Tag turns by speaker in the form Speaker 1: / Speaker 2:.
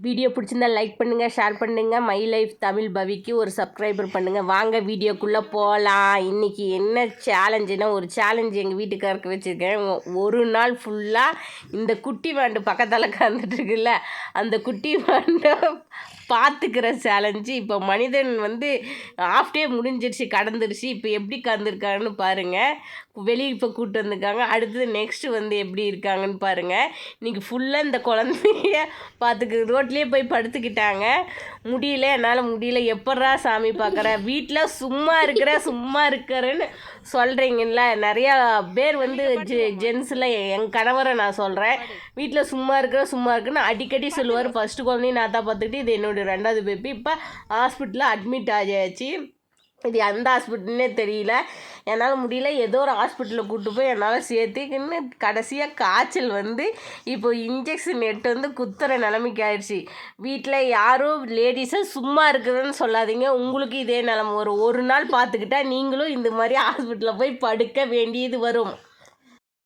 Speaker 1: Video பிடிச்சிருந்தா like பண்ணுங்கள் share பண்ணுங்கள் மை லைஃப் தமிழ் பவிக்கு ஒரு சப்ஸ்கிரைபர் பண்ணுங்கள் வாங்க வீடியோக்குள்ளே போகலாம் இன்றைக்கி என்ன சேலஞ்சுனா ஒரு சேலஞ்சு எங்கள் வீட்டுக்காருக்கு வச்சுருக்கேன். ஒரு நாள் ஃபுல்லாக இந்த குட்டி வாண்டு பக்கத்தில் உட்காந்துட்டு இருக்குல்ல அந்த குட்டி வாண்டை பார்த்துக்கிற சேலஞ்சு இப்போ மனிதன் வந்து ஆஃப் டே முடிஞ்சிருச்சு கடந்துருச்சு. இப்போ எப்படி கலந்துருக்காங்கன்னு பாருங்கள் வெளியே இப்போ கூப்பிட்டு வந்திருக்காங்க. அடுத்தது நெக்ஸ்ட்டு வந்து எப்படி இருக்காங்கன்னு பாருங்கள் இன்றைக்கி ஃபுல்லாக இந்த குழந்தைய பார்த்துக்கு ரோட்லேயே போய் படுத்துக்கிட்டாங்க. முடியல என்னால் முடியல. எப்பட்றா சாமி பார்க்குற வீட்டில் சும்மா இருக்கிற சும்மா இருக்கிறேன்னு சொல்கிறீங்கல்ல நிறையா பேர் வந்து ஜெ ஜென்ஸில் என் கணவரை நான் சொல்கிறேன் வீட்டில் சும்மா இருக்கிற சும்மா இருக்குன்னு அடிக்கடி சொல்லுவார். ஃபஸ்ட்டு குழந்தையும் நான் தான் பார்த்துக்கிட்டு இது ஒரு ரெண்டாவது பேபி இப்போ ஹாஸ்பிட்டலில் அட்மிட் ஆகியாச்சு இது எந்த ஹாஸ்பிட்டல்னே தெரியல. என்னால் முடியல. ஏதோ ஒரு ஹாஸ்பிட்டலில் கூப்பிட்டு போய் என்னால் சேர்த்துக்கின்னு கடைசியாக காய்ச்சல் வந்து இப்போ இன்ஜெக்ஷன் எட்டு வந்து குத்துற நிலைமைக்கு ஆயிடுச்சு. வீட்டில் யாரும் லேடிஸும் சும்மா இருக்குதுன்னு சொல்லாதீங்க. உங்களுக்கு இதே நிலமை. ஒரு ஒரு நாள் பார்த்துக்கிட்டா நீங்களும் இந்த மாதிரி ஹாஸ்பிட்டலில் போய் படுக்க வேண்டியது வரும்.